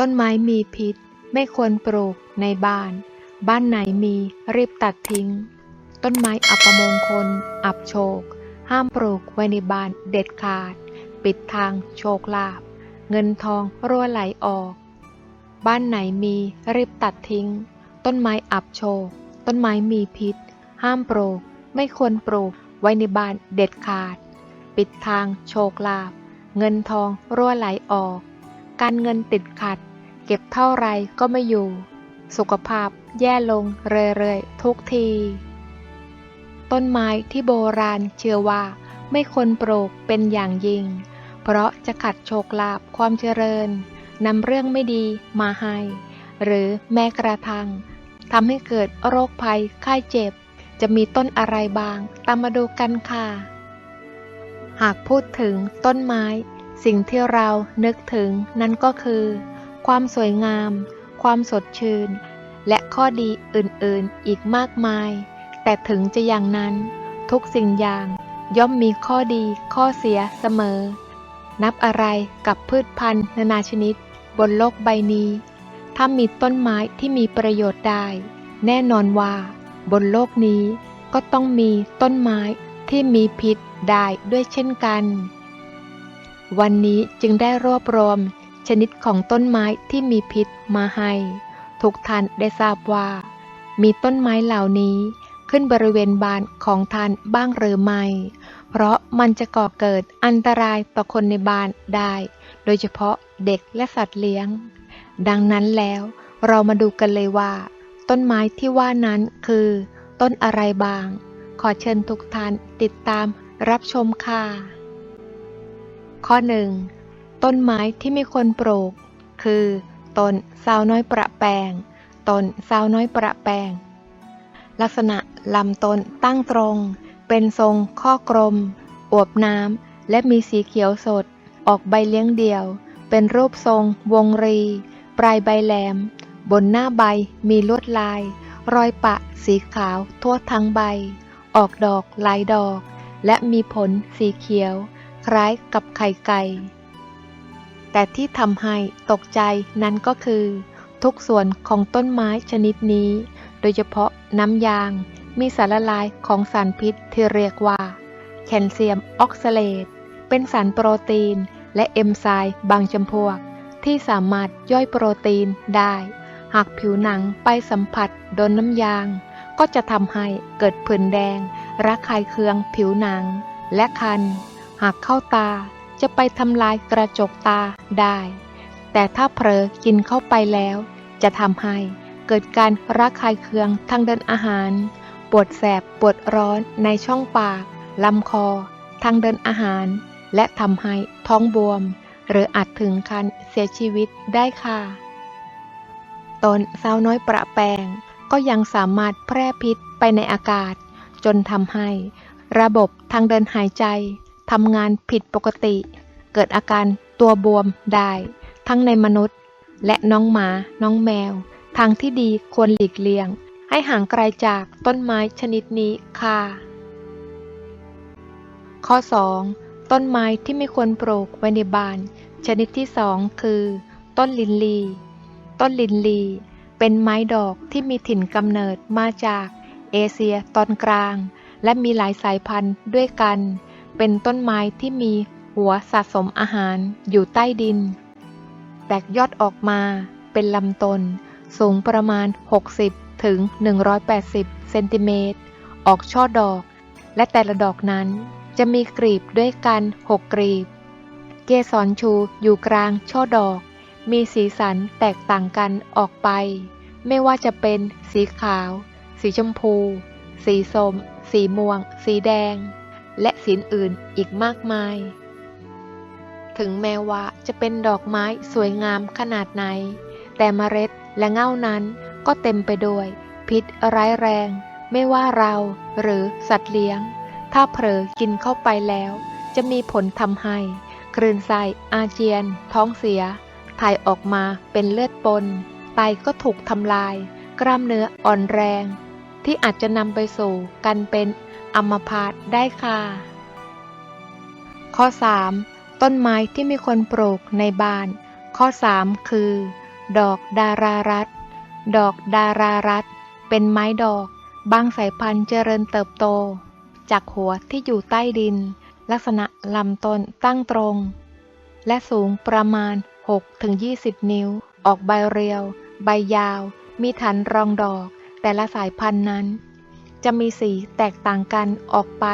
ต้นไม้มีพิษ ไม่ควรปลูกในบ้าน บ้านไหนมีรีบตัดทิ้ง ต้นไม้อัปมงคล อับโชค ห้ามปลูกไว้ในบ้านเด็ดขาด ปิดทางโชคลาภเงินทองรั่วไหลออก บ้านไหนมีรีบตัดทิ้ง ต้นไม้อับโชค ต้นไม้มีพิษ ห้ามปลูก ไม่ควรปลูกไว้ในบ้านเด็ดขาด ปิดทางโชคลาภเงินทองรั่วไหลออก การเงินติดขัด เก็บเท่าไรก็ไม่อยู่ สุขภาพแย่ลงเรื่อยๆทุกที ต้นไม้ที่โบราณเชื่อว่าไม่ควรปลูกเป็นอย่างยิ่ง เพราะจะขัดโชคลาภความเจริญนำเรื่องไม่ดีมาให้ หรือแม้กระทั่งทำให้เกิดโรคภัยไข้เจ็บ จะมีต้นอะไรบ้าง ตามมาดูกันค่ะ หากพูดถึงต้นไม้ สิ่งที่เรานึกถึงนั่นก็คือ ความสวยงาม ความสดชื่น และข้อดีอื่นๆอีกมากมาย แต่ถึงจะอย่างนั้น ทุกสิ่งอย่างย่อมมีข้อดีข้อเสียเสมอ นับอะไรกับพืชพันธุ์นานาชนิด บนโลกใบนี้ ถ้ามีต้นไม้ที่มีประโยชน์ได้ แน่นอนว่า บนโลกนี้ก็ต้องมีต้นไม้ที่มีพิษได้ด้วยเช่นกัน วันนี้จึงได้รวบรวม ชนิดของต้นไม้ที่มีพิษมาให้ ทุกท่านได้ทราบว่า มีต้นไม้เหล่านี้ขึ้นบริเวณบ้านของท่านบ้างหรือไม่ เพราะมันจะก่อเกิดอันตรายต่อคนในบ้านได้ โดยเฉพาะเด็กและสัตว์เลี้ยง ดังนั้นแล้วเรามาดูกันเลยว่า ต้นไม้ที่ว่านั้นคือ ต้นอะไรบ้าง ขอเชิญทุกท่านติดตามรับชมค่ะ ข้อหนึ่งต้นไม้ที่ไม่ควรปลูก คือต้นสาวน้อยประแปงต้นสาวน้อยประแปงลักษณะลำต้นตั้งตรง เป็นทรงข้อกลม อวบน้ำ และมีสีเขียวสด ออกใบเลี้ยงเดี่ยว เป็นรูปทรง วงรี ปลายใบแหลม บนหน้าใบมีลวดลาย รอยปะสีขาวทั่วทั้งใบ ออกดอกหลายดอก และมีผลสีเขียว คล้ายกับไข่ไก่ แต่ที่ทำให้ตกใจนั้นก็คือ ทุกส่วนของต้นไม้ชนิดนี้ โดยเฉพาะน้ำยาง มีสารละลายของสารพิษที่เรียกว่า แคลเซียมออกซาเลต เป็นสารโปรตีน และเอนไซม์บางจำพวก ที่สามารถย่อยโปรตีนได้ หากผิวหนังไปสัมผัสโดนน้ำยางก็จะทำให้เกิดผื่นแดงระคายเคืองผิวหนัง และคัน หากเข้าตาจะไปทำลายกระจกตาได้ แต่ถ้าเผลอกินเข้าไปแล้ว จะทำให้เกิดการระคายเคืองทางเดินอาหาร ปวดแสบปวดร้อนในช่องปากลำคอ ทางเดินอาหาร และทำให้ท้องบวม หรืออาจถึงคันเสียชีวิตได้ค่ะ ตนสาวน้อยประแปงก็ยังสามารถแพร่พิษไปในอากาศ จนทำให้ ระบบทางเดินหายใจ ทำงานผิดปกติ เกิดอาการตัวบวมได้ ทั้งในมนุษย์ และน้องหมา น้องแมว ทางที่ดีควรหลีกเลี่ยง ให้ห่างไกลจากต้นไม้ชนิดนี้ค่ะ ข้อ 2. ต้นไม้ที่ไม่ควรปลูกไว้ในบ้าน ชนิดที่ 2 คือ ต้นลินลี ต้นลินลี เป็นไม้ดอกที่มีถิ่นกำเนิดมาจากเอเชียตอนกลาง และมีหลายสายพันธุ์ด้วยกัน เป็นต้นไม้ที่มีหัวสะสมอาหารอยู่ใต้ดิน แตกยอดออกมาเป็นลำต้นสูงประมาณ 60 ถึง 180 เซนติเมตร ออกช่อดอก และแต่ละดอกนั้นจะมีกรีบด้วยกัน 6 กรีบ เกสรชูอยู่กลางช่อดอก มีสีสันแตกต่างกันออกไป ไม่ว่าจะเป็นสีขาว สีชมพู สีส้ม สีม่วง สีแดง และสีอื่นอีกมากมาย ถึงแม้ว่าจะเป็นดอกไม้สวยงามขนาดไหน แต่เมล็ดและเง่านั้นก็เต็มไปด้วยพิษร้ายแรง ไม่ว่าเราหรือสัตว์เลี้ยง ถ้าเผลอกินเข้าไปแล้ว จะมีผลทำให้คลื่นไส้อาเจียน ท้องเสีย ถ่ายออกมาเป็นเลือดปน ไตก็ถูกทำลาย กล้ามเนื้ออ่อนแรง ที่อาจจะนำไปสู่การเป็น อัมพาตได้ค่ะ ข้อ 3. ต้นไม้ที่ไม่ควรปลูกในบ้าน ข้อ 3 คือ ดอกดารารัตดอกดารารัตเป็นไม้ดอกบางสายพันธุ์เจริญเติบโต จากหัวที่อยู่ใต้ดิน ลักษณะลำต้นตั้งตรง และสูงประมาณ 6-20 นิ้ว ออกใบเรียว ใบยาว มีฐานรองดอก แต่ละสายพันธุ์นั้น จะมีสีแตกต่างกันออกไป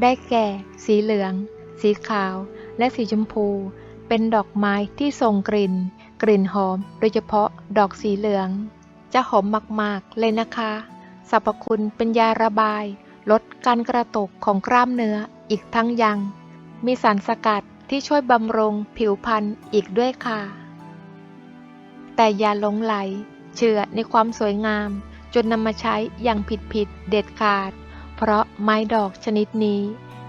ได้แก่ สีเหลือง สีขาว และสีชมพู เป็นดอกไม้ที่ส่งกลิ่น กลิ่นหอม โดยเฉพาะดอกสีเหลือง จะหอมมากๆเลยนะคะ สรรพคุณเป็นยาระบาย ลดการกระตุกของกล้ามเนื้ออีกทั้งยัง มีสารสกัดที่ช่วยบำรุงผิวพรรณอีกด้วยค่ะ แต่อย่าหลงไหล เชื่อในความสวยงาม จนนำมาใช้อย่างผิดๆเด็ดขาด เพราะไม้ดอกชนิดนี้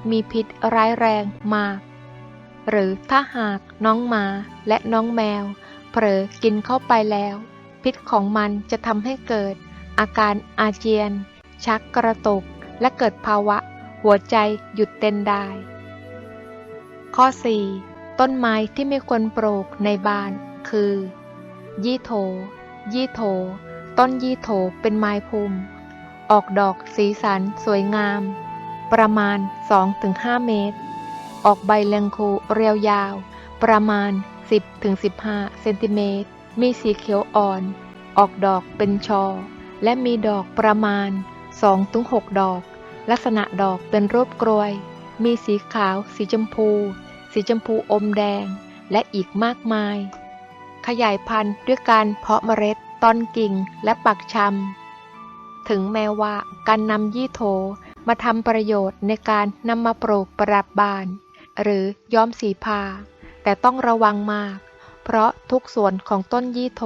มีพิษร้ายแรงมาก หรือถ้าหากน้องหมาและน้องแมว เผลอกินเข้าไปแล้ว พิษของมันจะทำให้เกิด อาการอาเจียน ชักกระตุก และเกิดภาวะ หัวใจหยุดเต้นได้ ข้อ 4. ต้นไม้ที่ไม่ควรปลูกในบ้านคือ ยี่โถ ยี่โถ ต้นยี่โถเป็นไม้พุ่มออกดอกสีสันสวยงาม ประมาณ 2-5 เมตร ออกใบเลียงคูเรียวยาว ประมาณ 10-15 เซนติเมตร มีสีเขียวอ่อน ออกดอกเป็นชอ และมีดอกประมาณ 2-6 ดอก ลักษณะดอกเป็นรูปกรวย มีสีขาว สีชมพู สีชมพูอมแดง และอีกมากมาย ขยายพันธุ์ด้วยการเพาะเมล็ด ต้นกิ่งและปักชำ ถึงแม้ว่าการนำยี่โถมาทำประโยชน์ในการนำมาปลูกประดับบาน หรือย้อมสีผ้า แต่ต้องระวังมาก เพราะทุกส่วนของต้นยี่โถ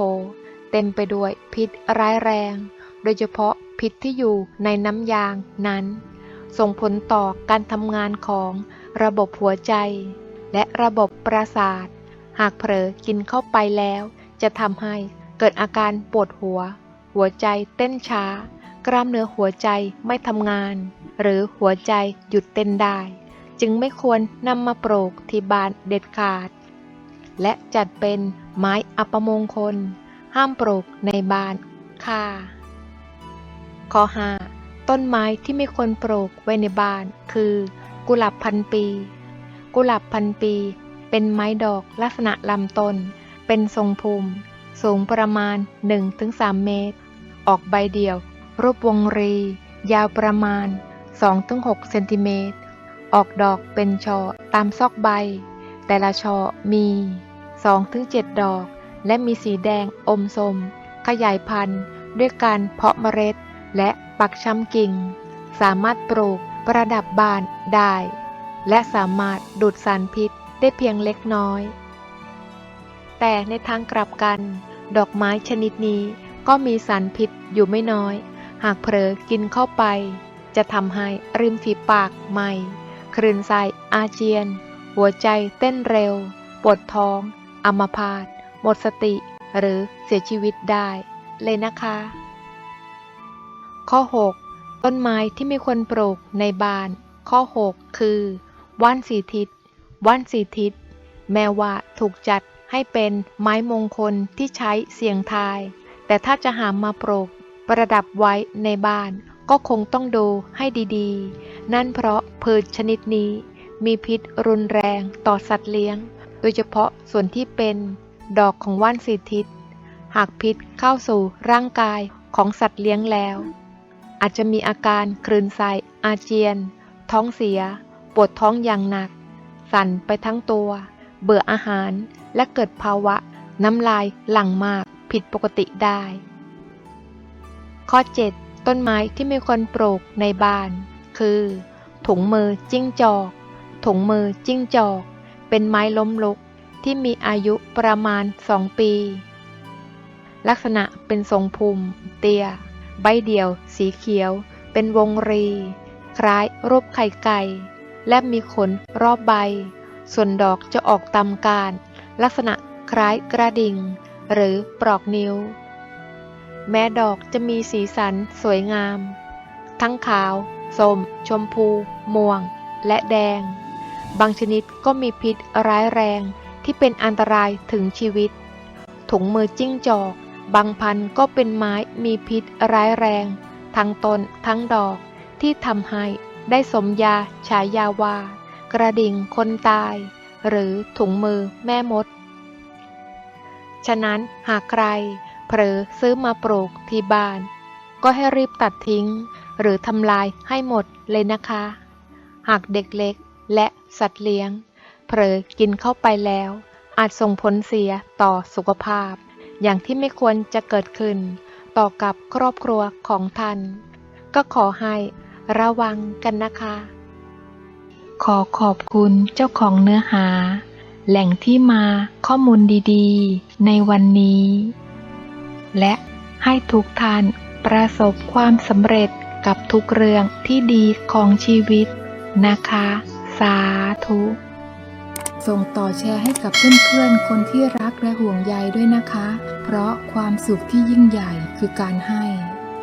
เต็มไปด้วยพิษร้ายแรง โดยเฉพาะพิษที่อยู่ในน้ำยางนั้น ส่งผลต่อการทำงานของระบบหัวใจ และระบบประสาท หากเผลอกินเข้าไปแล้ว จะทำให้ เกิดอาการปวดหัว หัวใจเต้นช้า กล้ามเนื้อหัวใจไม่ทำงาน หรือหัวใจหยุดเต้นได้ จึงไม่ควรนำมาโปลูกที่บ้านเด็ดขาด และจัดเป็นไม้อัปมงคล ห้ามปลูกในบ้านค่ะข้อ5ต้นไม้ที่ไม่ควรปลูกไว้ในบ้าน คือ กุหลาบพันปี กุหลาบพันปี เป็นไม้ดอกลักษณะลำต้น เป็นทรงภูมิ สูงประมาณ 1-3 เมตร ออกใบเดี่ยว รูปวงรี ยาวประมาณ 2-6 เซนติเมตร ออกดอกเป็นช่อตามซอกใบ แต่ละช่อมี 2-7 ดอก และมีสีแดงอมสม ขยายพันธุ์ ด้วยการเพาะเมล็ด และปักช้ำกิ่ง สามารถปลูกประดับบานได้ และสามารถดูดสารพิษได้เพียงเล็กน้อย แต่ในทางกลับกัน ดอกไม้ชนิดนี้ก็มีสารพิษอยู่ไม่น้อย หากเผลอกินเข้าไป จะทำให้ริมฝีปากไหมคลื่นไส้อาเจียน หัวใจเต้นเร็ว ปวดท้อง อัมพาตหมดสติหรือเสียชีวิตได้เลยนะคะ ข้อ 6 ต้นไม้ที่ไม่ควรปลูกในบ้าน ข้อ 6 คือ ว่านสีทิศว่านสีทิศ แม้ว่าถูกจัด ให้เป็นไม้มงคลที่ใช้เสียงทาย แต่ถ้าจะหามาปลูกประดับไว้ในบ้านก็คงต้องดูให้ดีๆ นั่นเพราะพืชชนิดนี้มีพิษรุนแรงต่อสัตว์เลี้ยง โดยเฉพาะส่วนที่เป็นดอกของว่านสีทิศ หากพิษเข้าสู่ร่างกายของสัตว์เลี้ยงแล้ว อาจจะมีอาการคลื่นไส้อาเจียน ท้องเสีย ปวดท้องอย่างหนัก สั่นไปทั้งตัว เบื่ออาหาร และเกิดภาวะ น้ำลายหลั่งมากผิดปกติได้ ข้อ 7 ต้นไม้ที่ไม่ควรปลูกในบ้าน คือ ถุงมือจิ้งจอก ถุงมือจิ้งจอก เป็นไม้ล้มลุกที่มีอายุประมาณ 2 ปี ลักษณะเป็นทรงภูมิ เตี้ย ใบเดี่ยว สีเขียว เป็นวงรี คล้ายรูปไข่ไก่ และมีขนรอบใบ ส่วนดอกจะออกตามการ ลักษณะคล้ายกระดิ่ง หรือปลอกนิ้ว แม้ดอกจะมีสีสันสวยงาม ทั้งขาว ส้ม ชมพู ม่วง และแดง บางชนิดก็มีพิษร้ายแรงที่เป็นอันตรายถึงชีวิต ถุงมือจิ้งจอก บางพันก็เป็นไม้มีพิษร้ายแรง ทั้งต้นทั้งดอกที่ทำให้ได้สมยาฉายาว่ากระดิ่งคนตาย หรือถุงมือแม่มด ฉะนั้นหากใครเผลอซื้อมาปลูกที่บ้าน ก็ให้รีบตัดทิ้ง หรือทำลายให้หมดเลยนะคะ หากเด็กเล็กและสัตว์เลี้ยง เผลอกินเข้าไปแล้ว อาจส่งผลเสียต่อสุขภาพ อย่างที่ไม่ควรจะเกิดขึ้น ต่อกับครอบครัวของท่าน ก็ขอให้ระวังกันนะคะ ขอขอบคุณเจ้าของเนื้อหา แหล่งที่มาข้อมูลดีๆ ในวันนี้ และให้ทุกท่านประสบความสำเร็จกับทุกเรื่องที่ดีของชีวิตนะคะ สาธุ ส่งต่อแชร์ให้กับเพื่อนๆ คนที่รักและห่วงใยด้วยนะคะ เพราะความสุขที่ยิ่งใหญ่คือการให้